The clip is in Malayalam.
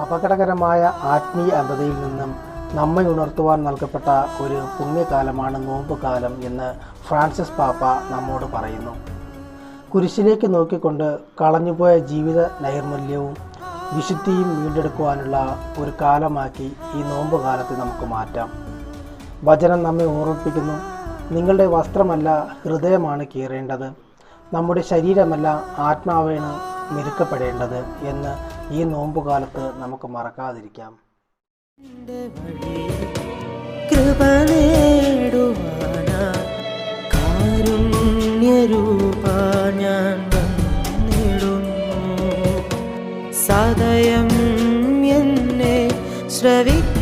അപകടകരമായ ആത്മീയ അന്ധതയിൽ നിന്നും നമ്മെ ഉണർത്തുവാൻ നൽകപ്പെട്ട ഒരു പുണ്യകാലമാണ് നോമ്പ് കാലം എന്ന് ഫ്രാൻസിസ് പാപ്പ നമ്മോട് പറയുന്നു. കുരിശിലേക്ക് നോക്കിക്കൊണ്ട് കളഞ്ഞുപോയ ജീവിത നൈർമല്യവും വിശുദ്ധിയും വീണ്ടെടുക്കുവാനുള്ള ഒരു കാലമാക്കി ഈ നോമ്പ് കാലത്തെ നമുക്ക് മാറ്റാം. വചനം നമ്മെ ഓർമ്മിപ്പിക്കുന്നു. നിങ്ങളുടെ വസ്ത്രമല്ല ഹൃദയമാണ് കീറേണ്ടത്. നമ്മുടെ ശരീരമല്ല ആത്മാവാണ് മെരുക്കപ്പെടേണ്ടത് എന്ന് ഈ നോമ്പുകാലത്ത് നമുക്ക് മറക്കാതിരിക്കാം. കാരുണ്യരൂപ ഞാൻ സദയം എന്നെ ശ്രവിക്കേ